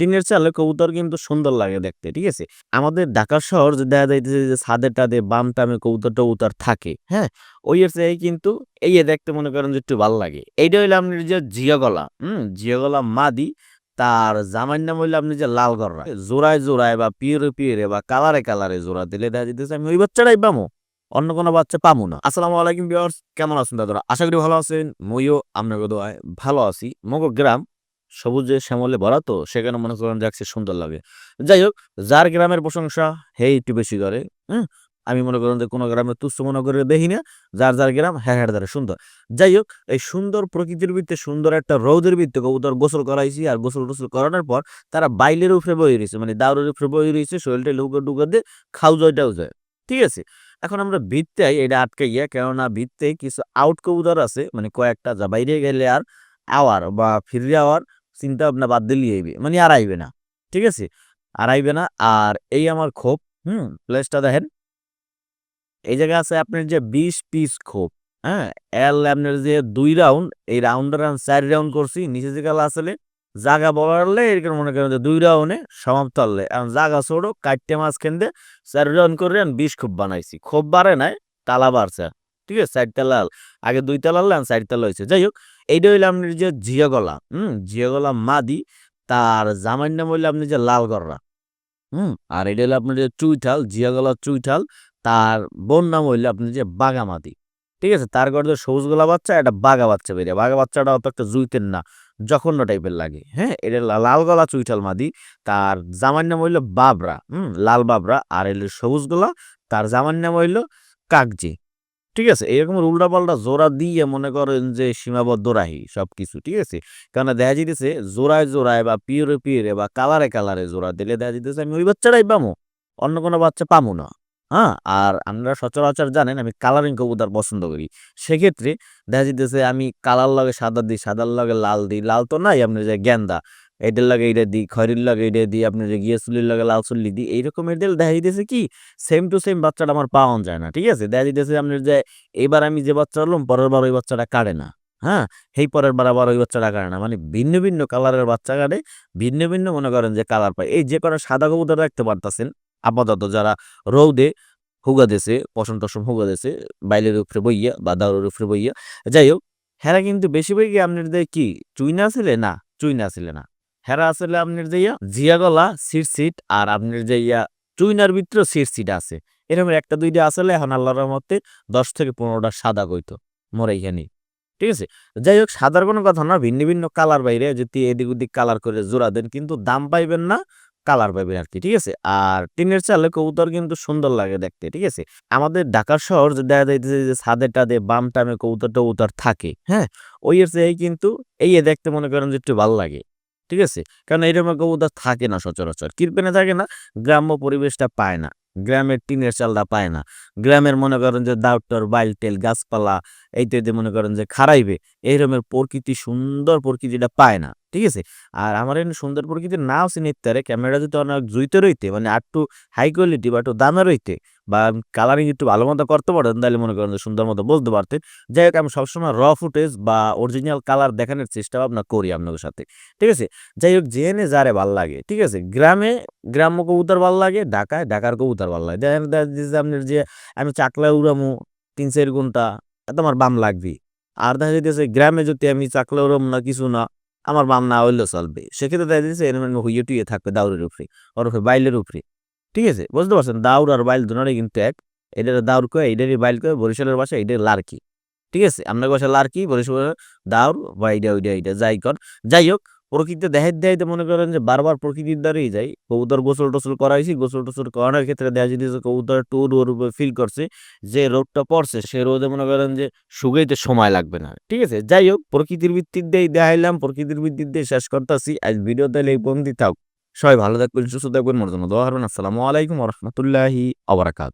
টিনের চালে কবুতর কিন্তু সুন্দর লাগে দেখতে, ঠিক আছে? আমাদের ঢাকা শহর দেখা যাইতেছে যে ছাদে টাদে, বাম টামে কবুতর টবুতর থাকে হ্যাঁ? ওই এর কিন্তু এই দেখতে মনে করেন যে একটু ভালো লাগে। এইটা হইল আপনার যে জিয়া গলা হুম? জিয়া গলা মাদি, তার জামাইর নাম হইল আপনি যে লাল গররা জোড়ায় জোড়ায় বা পিয়রে পিয়রে বা কালারে কালারে জোড়া দিলে দেখা যেতেছে আমি ওই বাচ্চাটাই পামো, অন্য কোনো বাচ্চা পামু না। আসসালামু আলাইকুম বিয়ার্স কেমন আছেন দাদারা? আশা করি ভালো আছেন মইও আপনার দোয়ায় ভালো আছি। মগো গ্রাম সবুজে শ্যামলে ভরা তো, সেখানে মনে করেন যাচ্ছে সুন্দর লাগে। যাই হোক, যার গ্রামের প্রশংসা, হে একটু বেশি করে হ্যাঁ আমি মনে করেন যে কোনো গ্রামে তুচ্ছ মনে করে দেখি না, যার যার গ্রাম হ্যাঁ হ্যাঁ দ্বারা সুন্দর। যাই হোক, এই সুন্দর প্রকৃতির ভিত্তে সুন্দর একটা রৌদের ভিত্তে কবুতর গোসল করাইছি আর গোসল টোসল করানোর পর তারা বাইলের উপরে বই রয়েছে মানে দাউরের উপরে বই রয়েছে, শরীরটা লুকা ডুকা দিয়ে খাও জয়টাও যায়। ঠিক আছে? এখন আমরা ভিত্তে এটা আটকে গিয়া কেননা ভিত্তে কিছু আউট কবুতর আছে মানে কয়েকটা যা বাইরে গেলে আর আওয়ার বা ফিরে আওয়ার চিন্তা ভাবনা বাদ দিলে আইবে মানে আর আইবে না, ঠিক আছে? আর আইবে না, আর এই আমার খোপ হুম? প্লেসটা দেখেন। এই জায়গায় আছে আপনার যে বিশ পিস খোপ হ্যাঁ? এল আপনার যে দুই রাউন্ড এই রাউন্ড রাউন্ড চার রাউন্ড করছি, নিচে যে গেলা আসলে জাগা বলারলে এরকম মনে করেন যে দুই রাউন্ডে সমাপ্ত হলে এখন জাগা ছোড়ো কাটতে মাছ খেন্দে চার রাউন্ড করে আমি বিশ খোপ বানাইছি। খোপ বাড়ে নাই, তালা বাড়ছে, ঠিক আছে? চারটা লাল আগে দুই তালা হলে চার তালা হয়েছে যাই হোক এইটা হইলে আপনি যে জিয়া গলা হুম জিয়া গলা মাদি, তার জামাইর নাম হইলে আপনি যে লাল গররা, হুম, আর এটা হলো আপনার যে চুইঠাল জিয়া গলা চুইঠাল, তার বোন নাম হইলে আপনি যে বাগামাদি ঠিক আছে? তার গর্দে সবুজ গোলা বাচ্চা, এটা বাঘা বাচ্চা বেরিয়ে বাঘা বাচ্চাটা অত একটা জুইতেন না, জঘন্য টাইপের লাগে হ্যাঁ? এটা লাল গলা চুইঠাল মাদি, তার জামার নাম হইল বাবরা, হুম, লাল বাবরা, আর এলো সবুজ গোলা তার জামার নাম হইল কাকজি ঠিক আছে? এরকম উল্টা পাল্টা জোড়া দিয়ে মনে করেন যে সীমাবদ্ধ রাহি সবকিছু, ঠিক আছে? কারণ দেখা যাইতেছে জোড়ায় জোড়ায় বা পিয়রে পিয়রে বা কালারে কালারে জোড়া দিলে দেখা যাইতেছে আমি ওই বাচ্চাটাই পামো, অন্য কোনো বাচ্চা পামো না। হ্যাঁ? আর আমরা সচরাচর জানেন আমি কালারিং কবুতর পছন্দ করি। সেক্ষেত্রে দেখা যাইতেছে আমি কালার লগে সাদা দিই, সাদার লগে লাল দিই, লাল তো নাই আপনি যে গেন্দা। এটার লাগে এটা দিই খয়রির লাগে এটা দিই আপনার গিয়ে চুলির লাগে লাল চুল্লি দিই এইরকম এদের দেখা যাইতেছে কি সেম টু সেম বাচ্চাটা আমার পাওয়া যায় না, ঠিক আছে? দেখা দিতেছে আপনার যে এবার আমি যে বাচ্চা হলাম পরের বার ওই বাচ্চাটা কাটে না হ্যাঁ? সেই পরের বার আবার ওই বাচ্চাটা কাটে না মানে ভিন্ন ভিন্ন কালারের বাচ্চা কাটে, ভিন্ন ভিন্ন মনে করেন যে কালার পায়। এই যে কটা সাদা কবুতর রাখতে পারতাছেন, আপাতত যারা রৌদে হুগা দেশে পশম টসম হুগা দেশে বাইলের উপরে বইয়া বা দাউরের উপরে বইয়া, যাই হোক, হেরা কিন্তু বেশি বই গিয়ে আপনার যে কি, চুইনা ছিলে? না, চুইনা ছিলে না। হেরা আসলে আপনার যে ইয়া, জিয়া গলা সিট সিট আর আপনার যে ইয়া, চুইনার ভিতরে সিট সিট আছে। এরকম একটা দুইটা আসলে এখন আল্লাহর মতে দশ থেকে পনেরোটা সাদা কইতো, মোর এখানে ঠিক আছে? যাই হোক, সাদার কোনো কথা না, ভিন্ন ভিন্ন কালার বাইরে যদি এদিক ওদিক কালার করে জোড়া দেন, কিন্তু দাম পাইবেন না, কালার পাইবেন আর কি, ঠিক আছে? আর টিনের চালে কবুতর কিন্তু সুন্দর লাগে দেখতে, ঠিক আছে? আমাদের ঢাকা শহর যে দেখা যাইতেছে যে ছাদে টাদে, বাম টামে কবুতর টবুতর থাকে হ্যাঁ? ওই চেয়ে কিন্তু, এই দেখতে মনে করেন যে একটু ভালো লাগে। ঠিক আছে? কারণ এইরকম কবুতর থাকে না সচরাচর। কিরপেনে থাকে না, গ্রাম্য পরিবেশটা পায় না। গ্রামের টিনের চালটা পায় না। গ্রামের মনে করেন যে দাউটর বাইল টেল গাছপালা এইটাতে মনে করেন যে খারাইবে এইরকমের প্রকৃতি, সুন্দর প্রকৃতিটা পায় না, ঠিক আছে? আর আমার এখানে সুন্দর প্রকৃতি নাও চিনিতে ক্যামেরা যদি অনেক জুইতে রইতে মানে আর একটু হাই কোয়ালিটি বা একটু দামে রইতে, বা কালারিং একটু ভালো মতো করতে পারতেন, তাহলে মনে করেন যে সুন্দর মতো বলতে পারতেন। যাই হোক, আমি সবসময় র ফুটেজ বা অরিজিনাল কালার দেখানোর চেষ্টা ভাবনা করি আপনাদের সাথে, ঠিক আছে? যাই হোক জেনে যারে ভালো লাগে, ঠিক আছে? গ্রামে গ্রাম্য কবুতর ভালো লাগে, ঢাকায় ঢাকার কবুতর ভালো লাগে। আপনার যে, আমি চাকলা উড়ামু, তিন চার ঘণ্টা এত আমার বাম লাগবে। আর দেখা যাইতেছে, গ্রামে যদি আমি চাকলে ওরম না, কিছু না, আমার বাম না হইলেও চলবে। সেক্ষেত্রে দেখা যাচ্ছে এরকম হইয়ে টুয়ে থাকবে দাউরের উপরে, ওর উপরে, বাইলের উপরে। ঠিক আছে? বুঝতে পারছেন? দাউর আর বাইল দুনারে কিন্তু এক। এটার দাউর কয়ে এটারই বাইল কয়ে, বরিশালের বাসা এটার লার্কি। ঠিক আছে? আপনার বাসা লার্কি বরিশাল দাউর, বা এইটা ওইটা এইটা যাই কর। যাই হোক প্রকৃতিতে দেখাইতে দেখাইতে মনে করেন যে বারবার প্রকৃতির দ্বারাই যাই। কবুতর গোসল টোসল করাইছি, গোসল টোসল করানোর ক্ষেত্রে দেখা যেতেছে কবুতর টুর ওর উপরে ফিল করছে, যে রোদটা পড়ছে, সে রোদে মনে করেন যে শুকাইতে সময় লাগবে না। ঠিক আছে? যাই হোক, প্রকৃতির ভিত্তির দিয়ে দেখাইলাম, প্রকৃতির ভিত্তিক দিয়ে শেষ করতেছি। আজ ভিডিও তাহলে এই পর্যন্তই থাক সবাই ভালো থাকবেন, সুস্থ থাকবেন মোর জন্য দোয়া করবেন। আসসালামু আলাইকুম রহমতুল্লাহি আবরাকাত